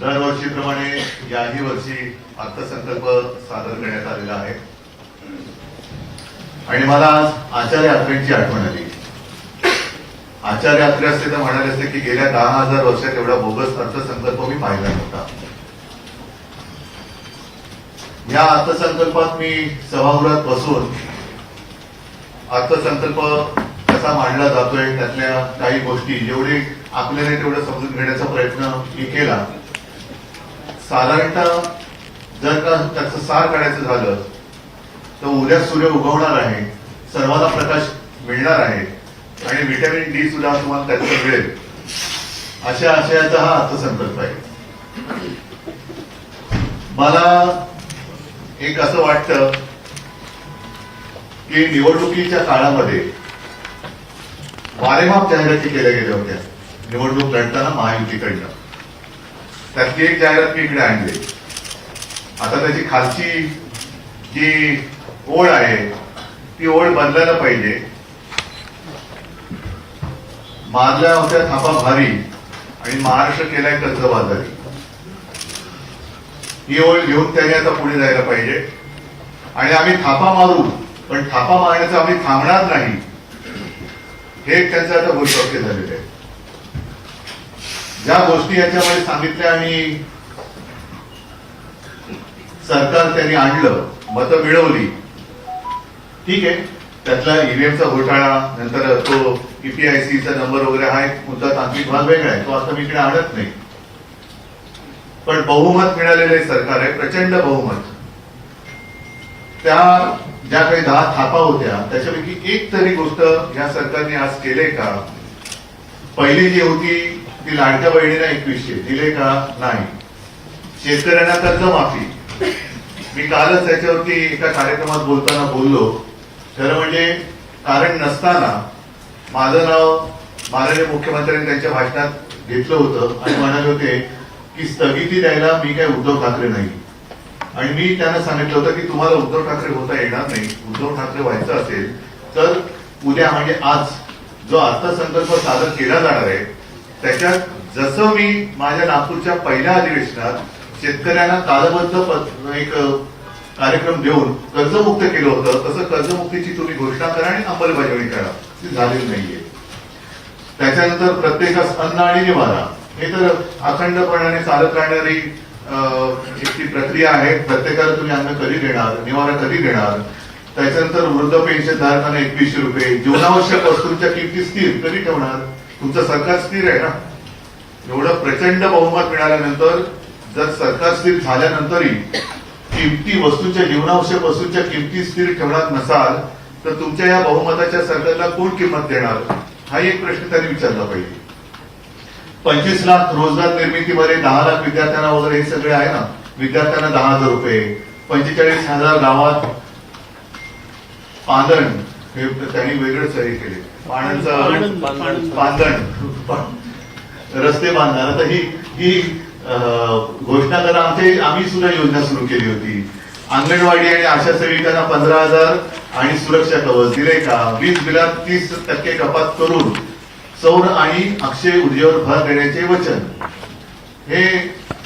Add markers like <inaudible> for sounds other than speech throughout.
दरवर्षीप्रमाणे याही वर्षी अर्थसंकल्प सादर करण्यात आलेला आहे. आणि मला आज आचार्य यात्रेची आठवण आली. आचार्य यात्रे असते तर म्हणाले असते की गेल्या दहा हजार वर्षात एवढा बोगस अर्थसंकल्प मी पाहिला नव्हता. या अर्थसंकल्पात मी सभागृहात बसून अर्थसंकल्प कसा मांडला जातोय त्यातल्या काही गोष्टी जेवढे आपल्याला तेवढं समजून घेण्याचा प्रयत्न मी केला साधारणतः जर का त्याचं सार काढायचं झालं तर उद्या सूर्य उगवणार आहे सर्वांना प्रकाश मिळणार आहे आणि व्हिटॅमिन डी सुद्धा तुम्हाला त्याचं मिळेल. अशा आशयाचा हा अर्थसंकल्प आहे. मला एक असं वाटतं की निवडणुकीच्या काळामध्ये वारेमाप जाहिराती केल्या गेल्या होत्या. निवडणूक लढताना महायुतीकडनं. त्यातली एक जाहिरात मी इकडे आणली. आता त्याची खालची जी ओळ आहे ती ओळ बदलायला पाहिजे. मारल्या होत्या थापा भारी आणि महाराष्ट्र केलाय कर्ज बाजारी ही ओळ घेऊन त्याने आता पुढे जायला पाहिजे. आणि आम्ही थापा मारू पण थापा मारण्याचं आम्ही थांबणार नाही. हे त्यांचं आता घोषवाक्य झालेलं आहे. ज्या गोष्टी याच्यामध्ये सांगितल्या आणि सरकार त्यांनी आणलं मतं मिळवली ठीक आहे. त्यातला ईव्हीएमचा घोटाळा नंतर तो ईपीआयसीचा नंबर वगैरे हा एक मुद्दा तांत्रिक भाग वेगळा आहे तो आता मी इकडे आणत नाही. पण बहुमत मिळालेलं आहे सरकार आहे प्रचंड बहुमत. त्या ज्या काही दहा थापा होत्या त्याच्यापैकी एक तरी गोष्ट या सरकारने आज केले का? पहिली जी होती ती लाडक्या बहिणीला एकवीसशे. दिले का? नाही. शेतकऱ्यांना कर्ज माफी. मी कालच त्याच्यावरती एका कार्यक्रमात बोलताना बोललो. खरं म्हणजे कारण नसताना माझं नाव माननीय मुख्यमंत्र्यांनी त्यांच्या भाषणात घेतलं होतं. आणि म्हणाले होते की स्थगिती द्यायला मी काय उद्धव ठाकरे नाही. आणि मी त्यांना सांगितलं होतं की तुम्हाला उद्धव ठाकरे होता येणार नाही. उद्धव ठाकरे व्हायचं असेल तर उद्या म्हणजे आज जो अर्थसंकल्प सादर केला जाणार आहे त्याच्यात जसं मी माझ्या नागपूरच्या पहिल्या अधिवेशनात शेतकऱ्यांना कालबद्ध एक कार्यक्रम देऊन कर्जमुक्त केलं होतं तसं कर्जमुक्तीची तुम्ही घोषणा करा आणि अंमलबजावणी करा. ती झालेली नाहीये. त्याच्यानंतर प्रत्येकास अन्न आणि निवारा. हे तर अखंडपणाने चालत राहणारी एक ती प्रक्रिया आहे. प्रत्येकाला तुम्ही अन्न कधी देणार निवारा कधी देणार? त्याच्यानंतर वृद्ध पेन्शन धारकांना एकवीसशे रुपये जीवनावश्यक वस्तूंच्या किमती स्थिर कधी ठेवणार? तुमचं सरकार स्थिर आहे ना? एवढं प्रचंड बहुमत मिळाल्यानंतर जर सरकार स्थिर झाल्यानंतरही किमती वस्तूच्या जीवनावश्यक वस्तूंच्या किमती स्थिर ठेवणार नसाल तर तुमच्या या बहुमताच्या सरकारला कोण किंमत देणार? हा एक प्रश्न त्यांनी विचारला पाहिजे. पंचवीस लाख रोजगार निर्मितीमध्ये दहा लाख विद्यार्थ्यांना वगैरे हे सगळे आहे ना? विद्यार्थ्यांना दहा हजार रुपये पंचेचाळीस हजार गावात पांदण हे त्यांनी वेगळंच हे केले. पाण्याचं पांदण रस्ते बांधणार. आता ही ही घोषणा करा आमचे आम्ही सुद्धा योजना सुरू केली होती. अंगणवाडी आणि आशा सेविकांना पंधरा हजार आणि सुरक्षा कवच दिले का? वीज बिलात तीस टक्के कपात करून सौर आणि अक्षय ऊर्जेवर भर देण्याचे वचन. हे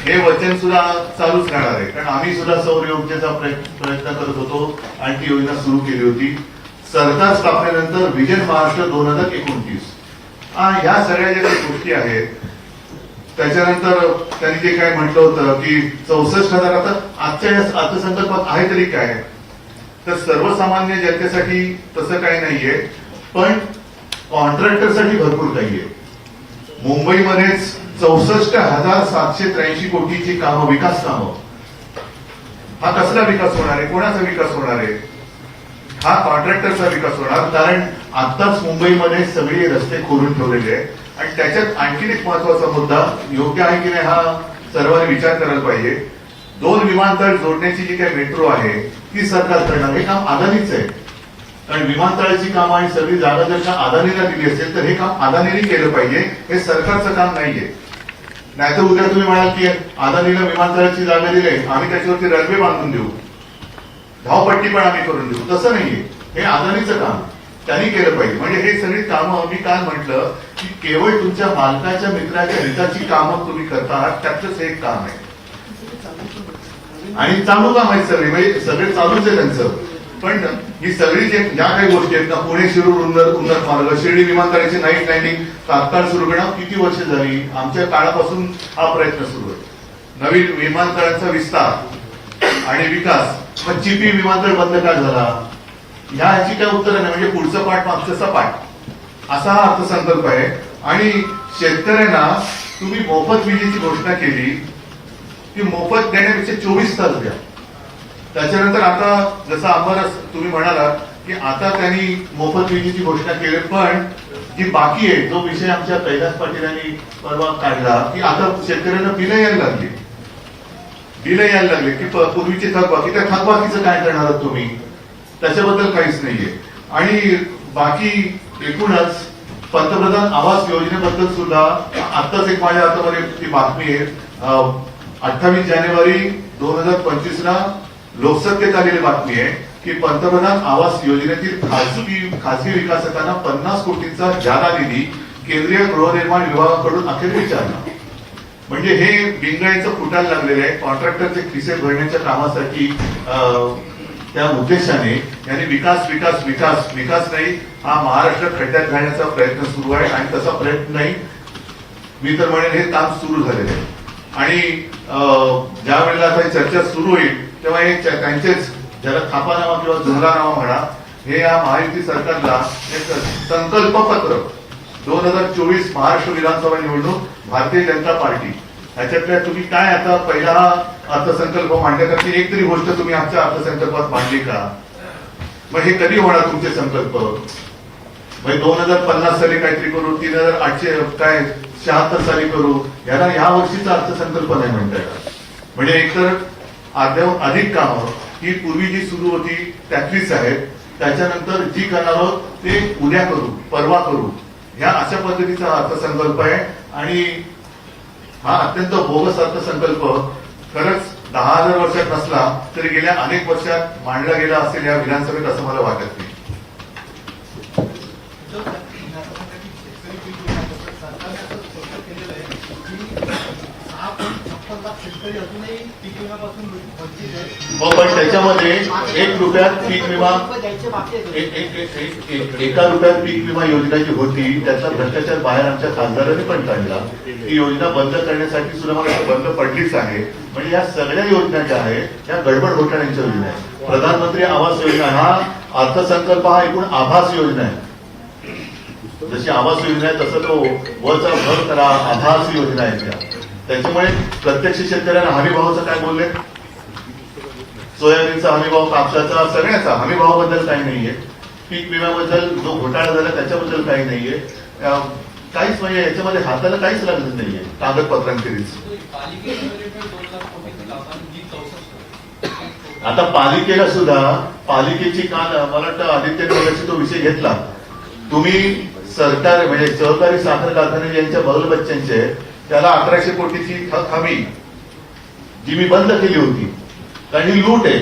हे वचन सुद्धा चालूच राहणार आहे. कारण आम्ही सुद्धा सौर योजनेचा प्रयत्न प्रयत्न करत होतो आणि ती योजना सुरू केली होती. सरकार स्थापनेनंतर विजन महाराष्ट्र दोन हजार एकोणतीस. ह्या सगळ्या ज्या काही गोष्टी आहेत त्याच्यानंतर त्यांनी जे काय म्हटलं होतं की चौसष्ट हजार आता आजच्या या अर्थसंकल्पात आहे तरी काय? तर सर्वसामान्य जनतेसाठी तसं काही नाहीये पण कॉन्ट्रॅक्टरसाठी भरपूर काही आहे मुंबईमध्येच चौसष्ट हजार सातशे त्र्याऐंशी कोटीची कामं विकास कामं हा कसला विकास होणार आहे? कोणाचा विकास होणार आहे? हा कॉन्ट्रॅक्टरचा विकास होणार कारण आताच मुंबईमध्ये सगळे रस्ते खोलून ठेवलेले आहेत. आणि त्याच्यात आणखीन एक महत्त्वाचा मुद्दा योग्य आहे की नाही हा सर्वांनी विचार करायला पाहिजे. दोन विमानतळ जोडण्याची जी काही मेट्रो आहे ती सरकार करणार. हे काम अदानीच आहे. कारण विमानतळाची कामं आणि सगळी जागा जर का अदानीला दिली असेल तर हे काम अदानीने केलं पाहिजे. हे सरकारचं काम नाहीये. नाहीतर उद्या तुम्ही म्हणाल की अदानीला विमानतळाची जागा दिली आम्ही त्याच्यावरती रनवे बांधून देऊ. धावपट्टी पण आम्ही करून देऊ. तसं नाहीये. हे अदानीचं काम त्यांनी केलं पाहिजे. म्हणजे हे सगळी कामं मी काल म्हटलं की केवळ तुमच्या मालकाच्या मित्राच्या हिताची कामं तुम्ही करता आहात. त्यातलंच एक काम आहे. आणि चालू काम आहे सगळे. म्हणजे सगळे चालूच आहे त्यांचं. पण ही सगळी जे ज्या काही गोष्टी आहेत ना पुणे शिरूर उन्नत उन्नर मार्ग शिर्डी विमानतळाची नाईट लँडिंग तात्काळ सुरू करणं किती वर्ष झाली? आमच्या काळापासून हा प्रयत्न सुरू आहे. नवीन विमानतळाचा विस्तार. आणि विकास. मग चिपी विमानतळ बंद का झाला? ह्या ह्याची काय उत्तर नाही म्हणजे पुढचं पाठ मागचं पाठ. असा हा अर्थसंकल्प आहे. आणि शेतकऱ्यांना तुम्ही मोफत विजेची घोषणा केली ती मोफत देण्यापेक्षा चोवीस तास द्या. त्याच्यानंतर आता जसं आम्हाला तुम्ही म्हणाला की आता त्यांनी मोफत विजेची घोषणा केली पण जी बाकी आहे जो विषय आमच्या कैलास पाटील यांनी परवा काढला की आता शेतकऱ्यांना बिलं यायला लागली. डिले यायला लागले. की पूर्वीची थकबाकी त्या थकबाकीचं काय करणार तुम्ही? त्याच्याबद्दल काहीच नाहीये. आणि बाकी एकूणच पंतप्रधान आवास योजनेबद्दल सुद्धा आत्ताच एक माझ्या हातामध्ये ती बातमी आहे. अठ्ठावीस जानेवारी दोन हजार पंचवीस ला लोकसत्तेत आलेली बातमी आहे की पंतप्रधान आवास योजनेतील खासगी खासगी विकासकांना पन्नास कोटींचा जादा निधी केंद्रीय गृहनिर्माण विभागाकडून अखेर विचारला. म्हणजे हे डिंगायचं फुटायला लागलेलं आहे. कॉन्ट्रॅक्टरचे खिसे भरण्याच्या कामासाठी अं, त्या उद्देशाने यांनी विकास विकास विकास विकास नाही हा महाराष्ट्र खड्ड्यात घालण्याचा प्रयत्न सुरू आहे आणि तसा प्रयत्न नाही. मी तर म्हणेन हे काम सुरू झालेलं आहे. आणि अं, ज्या वेळेला आता चर्चा सुरू होईल तेव्हा हे त्यांचेच ज्याला थापानामा किंवा जुमलानामा म्हणा हे या महायुती सरकारला एक संकल्प पत्र दोन हजार चोवीस महाराष्ट्र विधानसभा निवडणूक भारतीय जनता पार्टी. ह्याच्यातल्या तुम्ही काय आता पहिला अर्थसंकल्प मांडण्याकरता एक तरी गोष्ट तुम्ही आमच्या अर्थसंकल्पात मांडली का? मग हे कधी होणार तुमचे संकल्प? म्हणजे दोन हजार पन्नास साली काहीतरी करू तीन हजार आठशे काय शहात्तर साली करू याला या वर्षीचा अर्थसंकल्प नाही म्हणता येणार. म्हणजे एकतर अर्ध्याहून अधिक कामं ही पूर्वी जी सुरू होती त्यातलीच आहेत. त्याच्यानंतर जी करणार आहोत ते उद्या करू परवा करू. ह्या अशा पद्धतीचा अर्थसंकल्प आहे. आणि हा अत्यंत बोगस अर्थसंकल्प खरंच दहा हजार वर्षात नसला तरी गेल्या अनेक वर्षात मांडला गेला असेल या विधानसभेत असं मला वाटत नाही शेतकरी अजूनही पीक विम्यापासून वंचित आहे. हो पण त्याच्यामध्ये एक रुपयात पीक विमा. एक- एक- एक- एक- एक- एका रुपयात पीक विमा योजना जी होती. त्याचा भ्रष्टाचार बाहेर आमच्या खासदारांनी पण काढला. ती योजना बंद करण्यासाठी सुद्धा मला बंद पडलीच आहे. म्हणजे या सगळ्या योजना ज्या आहेत त्या गडबड घोटाळ्यांच्या योजना आहेत. प्रधानमंत्री आवास योजना हा अर्थसंकल्प हा एकूण आभास योजना आहे. जशी आवास योजना आहे तसं तो वरचा भर करा आभास योजना आहे त्या. त्याच्यामुळे प्रत्यक्ष शेतकऱ्यांना हमी भावाचं काय बोलले? सोयाबीनचा हमी भाव कापसाचा सगळ्याचा हमी भावाबद्दल काही नाहीये. पीक विम्याबद्दल जो घोटाळा झाला त्याच्याबद्दल काही नाहीये. काहीच म्हणजे याच्यामध्ये हाताला काहीच लागत नाहीये. कागदपत्रांखेरीज. आता पालिकेला सुद्धा पालिकेची काल मला वाटतं आदित्य नगरची तो विषय घेतला. तुम्ही सरकार म्हणजे सहकारी साखर कारखाने यांच्या बगल बच्चांचे त्याला अकराशे कोटीची थक हमी जी मी बंद केली होती. कारण ही लूट आहे.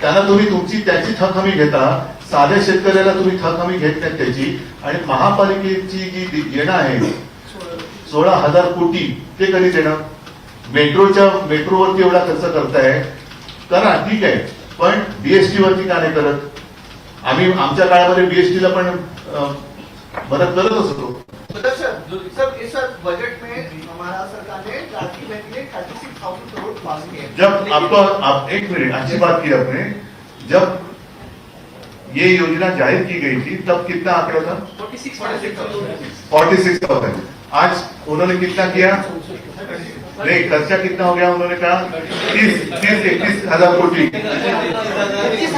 त्यांना तुम्ही तुमची त्याची थक हमी घेता साध्या शेतकऱ्याला तुम्ही थक हमी घेत नाही त्याची. आणि महापालिकेची जी येणं आहे सोळा हजार कोटी ते कधी देणं मेट्रोच्या मेट्रोवरती एवढा खर्च करताय. करा ठीक आहे. पण बीएसटी वरती का नाही करत? आम्ही आमच्या काळामध्ये बीएसटीला पण अं, मदत असतो. होतो सर सर इस बजट में हमारा सरकार ने राष्ट्रीय बैंक ने thirty six thousand crore pass किए जब आपको आप एक मिनट अच्छी बात की आपने। जब ये योजना ज़ाहिर की गई थी तब कितना आंकड़ा था? फोर्टी सिक्स थाउज़ेंड आज उन्होंने कितना किया? नहीं खर्चा कितना हो गया उन्होंने कहा? तीस तीस इकतीस हज़ार कोटी। इकतीस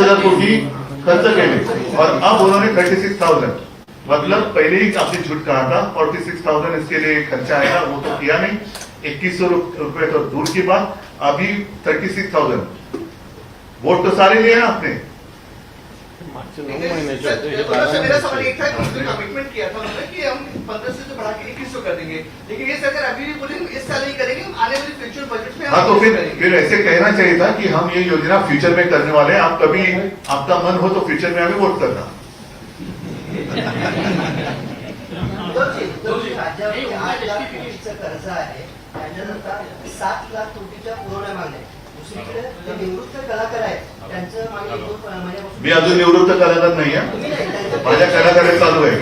हज़ार कोटी। खर्च केले और अब उन्होंने थर्टी सिक्स थाउज़ेंड मतलब पहले ही आपने झूठ कहा था फोर्टी सिक्स थाउज़ेंड इसके लिए खर्चा आएगा वो तो किया नहीं। इक्कीस सौ रुपए तो दूर की बात अभी थर्टी सिक्स थाउज़ेंड वोट तो सारे लिए ना आपने। तो सर, मेरा सवाल एक था कमिटमेंट किया था कि हम पंद्रह से तो बढ़ा के इक्कीस सौ कर देंगे। लेकिन ये सरकार अभी भी बोले इस साल ही करेंगे आने वाले फ्यूचर बजट में हाँ तो फिर फिर ऐसे कहना चाहिए था कि हम ये योजना फ्यूचर में करने वाले हैं। आप कभी आपका मन हो तो फ्यूचर में हमें वोट करना। कर्ज आहे त्याच्यानंतर सात लाख कोटीच्या पुरवण्या मागण्या दुसरीकडे निवृत्त कलाकार आहेत त्यांचं मी अजून निवृत्त कलाकार नाही आहे माझ्या कलाकार चालू आहे.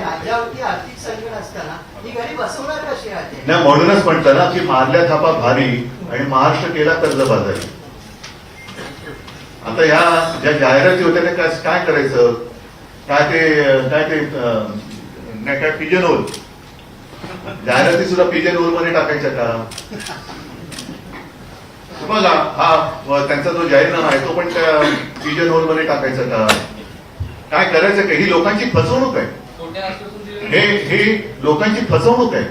राज्यावरती आर्थिक संकट असताना ही गाडी बसवणार कशी आहे. नाही म्हणूनच म्हणतं ना की मारल्या थापा भारी आणि महाराष्ट्र केला कर्जबाजारी. आता या ज्या जाहिराती होत्या त्या काय काय करायचं? काय ते काय ते नाही काय पिजन होल जाहिराती सुद्धा पिजन होलमध्ये टाकायच्या का? बघा हा त्यांचा जो जाहीरनामा आहे तो पण त्या पिजन होलमध्ये टाकायचा का? काय करायचं का? ही लोकांची फसवणूक आहे. हे हे लोकांची फसवणूक आहे.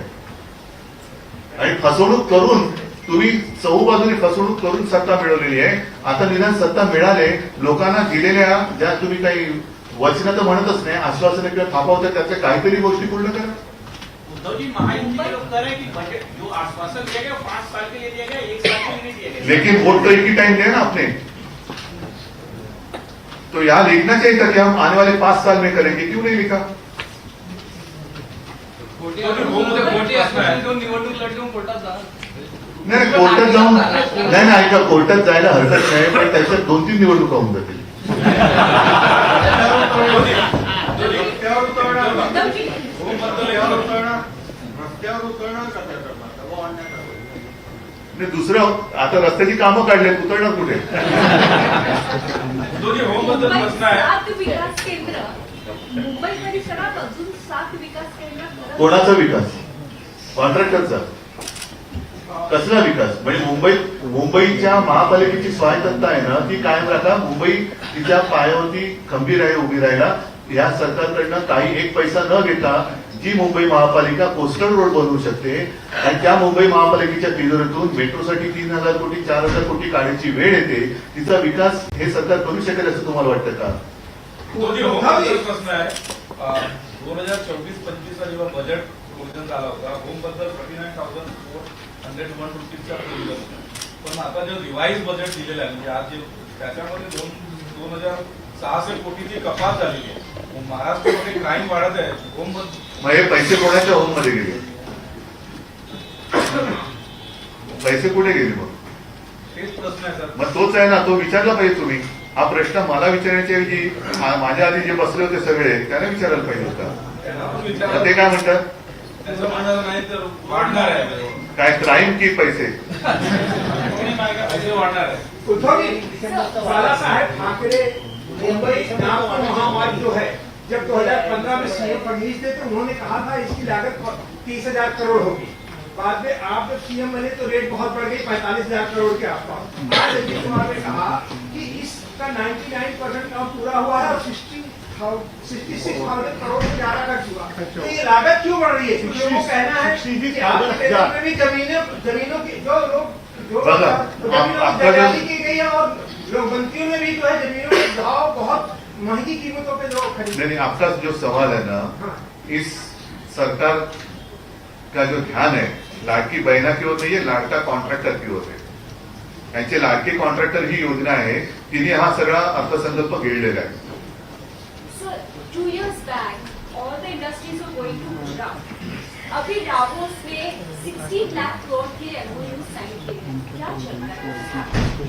आणि फसवणूक करून तुम्ही चहू बाजूने फसवणूक करून सत्ता मिळवलेली आहे. आता निदान सत्ता मिळाले लोकांना दिलेल्या ज्या तुम्ही काही वचनं तर म्हणतच नाही आश्वासनं किंवा थापावत्या त्याच्या काहीतरी गोष्टी पूर्ण करा. उद्धव जी महायुति के लोग कह रहे हैं कि बजट जो आश्वासन दिया गया पांच साल के लिए दिया गया एक साल के लिए नहीं दिया गया लेकिन वोट तो एक ही टाइम दिया ना आपने. तो यहाँ लिखना चाहिए था कि हम आने वाले पांच साल में करेंगे क्यों नहीं लिखा? नाही, कोर्टात जाऊन नाही नाही ऐका कोर्टात जायला हरकत नाही पण त्याच्यात दोन तीन निवडणुका होऊन जातील. रस्त्यावर करणार दबाव आणि दुसरं आता रस्त्याची कामं काढले उतरणार कुठे? जो जे होमबद्दल प्रश्न आहे. सात विकास केंद्र. मुंबई परिसरात अजून सात विकास केंद्र कोणाचा विकास? कॉन्ट्रॅक्टरचा कसला विकास? म्हणजे मुंबईत मुंबईच्या महापालिकेची स्वायत्तता आहे ना ती कायम राखा. मुंबई तिच्या पायावरती खंबीर आहे उभी राहायला या सरकारकडनं काही एक पैसा न घेता जी मुंबई महापालिका कोस्टल रोड बनवू शकते आणि त्या मुंबई महापालिकेच्या तिजोरीतून मेट्रोसाठी तीन हजार कोटी चार हजार कोटी काढायची वेळ येते तिचा विकास हे सरकार करू शकेल असं तुम्हाला वाटतं का? हो, हो. दोन हजार चोवीस पंचवीसचा जेव्हा बजेट झाला होता. होमबद्दल thirty nine thousand four hundred one रुपीजचा provision पण आता जे रिवाईज बजेट दिलेलं आहे म्हणजे आज जे त्याच्यामध्ये दोन दोन हजार सहाशे कोटीची कपात झालेली आहे. महाराष्ट्रामध्ये क्राईम वाढत आहे होमबद्दल मग हे पैसे कोणाच्या होममध्ये गेले? पैसे कुठे गेले मग? तेच प्रश्न आहे सर. मग तोच आहे ना तो विचारला पाहिजे तुम्ही. हा प्रश्न मला विचारण्याच्या ऐवजी माझ्या आधी जे बसले होते सगळे त्यांना विचारायला पाहिजे होता. ते काय म्हणतात? त्याचं म्हणणं नाही तर वाढणार आहे. काय क्राईम की पैसे। बाला साहेब ठाकरे मुंबई महामार्ग जो है जब 2015 में सीएम फडणवीस थे तो उन्होंने कहा था इसकी लागत तीस हज़ार करोड़ होगी। बाद में आप जब सीएम बने तो रेट बहुत बढ़ गई पैंतालीस हज़ार करोड़ के आसपास। आज नीतीश कुमार ने कहा कि इसका 99 परसेंट काम पूरा हुआ है और सिक्सटी खर्च हुआ। तो ये लागत क्यों बढ़ रही है? क्योंकि वो कहना है कि आपके में भी जमीनों जमीनों की जो लोग जो जमीनों की जो- दलाली की गई है और लोग मंत्रियों ने भी जो है जमीनों के भाव बहुत महँगी कीमतों पे लोग खरीदे नहीं नहीं, आपका जो सवाल है ना हाँ। इस सरकार का जो ध्यान है लाडकी बहना की ओर नहीं है लाडका कॉन्ट्रॅक्टर की ओर है। लाडके कॉन्ट्रॅक्टर ही योजना आहे तिने हा सगळा अर्थसंकल्प गिळलेला आहे। Two years back, all the industries were going to Gujarat. अभी डावोस में 16 लाख करोड़ के एमओयू साइन किए क्या चल रहा है?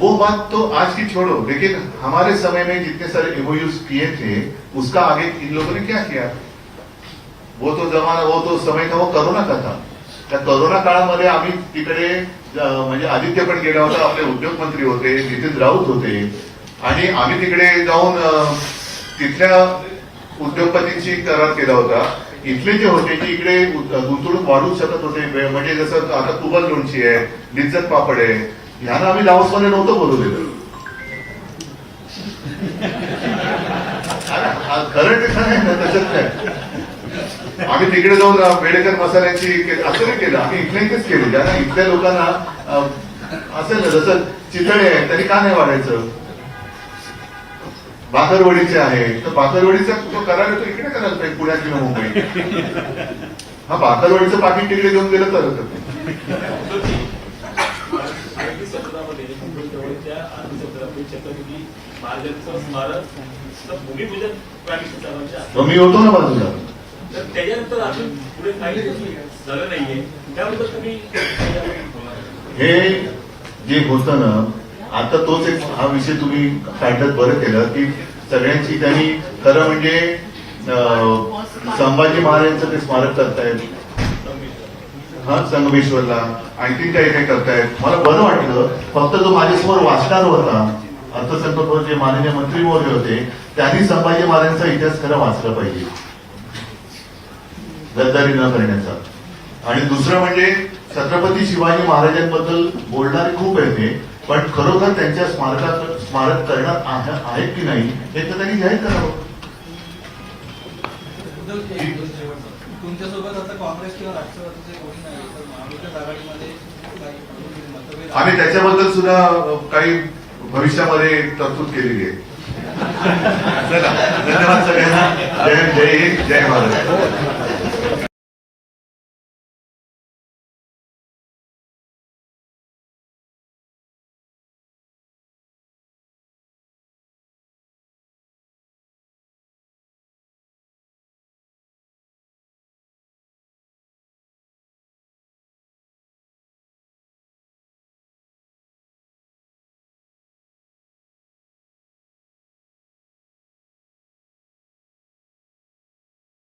वो बात तो आज की छोड़ो लेकिन हमारे समय में जितने सारे एमओयूज किए थे उसका आगे इन लोगों ने क्या किया? वो तो जमाना वो तो समय था वो करोना का था। त्या करोना काळामध्ये आम्ही तिकडे म्हणजे आदित्य पण गेला होता आपले उद्योग मंत्री होते नितीन राऊत होते आणि आम्ही तिकडे जाऊन तिथल्या उद्योगपतींशी करार केला होता. इथले जे होते की इकडे गुंतवणूक वाढवू शकत होते. म्हणजे जसं आता कुबल लोणची आहे लिज्जत पापड आहे ह्यांना आम्ही लाऊसमध्ये नव्हतं बोलवलेलं. करंट काय ना तसंच काय? आम्ही तिकडे जाऊन वेडेकर मसाल्याची असं नाही केलं. आम्ही इथल्या केली केलं ज्यांना इथल्या लोकांना असेल ना जसं चितळे आहे तरी का नाही वाढायचं? बाकरवडीचे आहे. तर बाकरवडीचा तो करार तो इकडे करायला पाहिजे पुण्यात किंवा मुंबईत हा बाकरवडीचं पाकिट तिकडे घेऊन गेलं तर हरकत नाही. आरती समुद्रामध्ये मुंबई जवळच्या आरती समुद्रामध्ये छत्रपती महाराजांचं स्मारक चं भूमिपूजन प्राणी सर्वांच्या मग मी होतो ना बाजूला. तर त्याच्यानंतर अजून पुढे काही झालं नाहीये. त्याबद्दल तुम्ही हे जे होतं ना आता तोच एक हा विषय तुम्ही काढण्यात बरं केलं की सगळ्यांची त्यांनी खरं म्हणजे अं, संभाजी महाराजांचं ते स्मारक करतायत. हा संगमेश्वरला आणखी काही काही करतायत. मला बरं वाटलं फक्त जो माझ्यासमोर वाचणार होता अर्थसंकल्प जे माननीय मंत्री महोदय होते त्यांनी संभाजी महाराजांचा इतिहास खरं वाचला पाहिजे. गद्दारी न करण्याचा. आणि दुसरं म्हणजे छत्रपती शिवाजी महाराजांबद्दल बोलणारे खूप आहेत ते पण खरोखर त्यांच्या स्मारकात स्मारक करण्यात आहे- की नाही हे तर त्यांनी जाहीर करावं. तुमच्यासोबत आता काँग्रेस किंवा राष्ट्रवादीचे कोणी नाही तर महाविकास आघाडीमध्ये काही मतभेद आम्ही त्याच्याबद्दल सुद्धा काही भविष्यामध्ये तरतूद केलेली आहे. <laughs> धन्यवाद सगळ्यांना. जय जय हिंद जय महाराज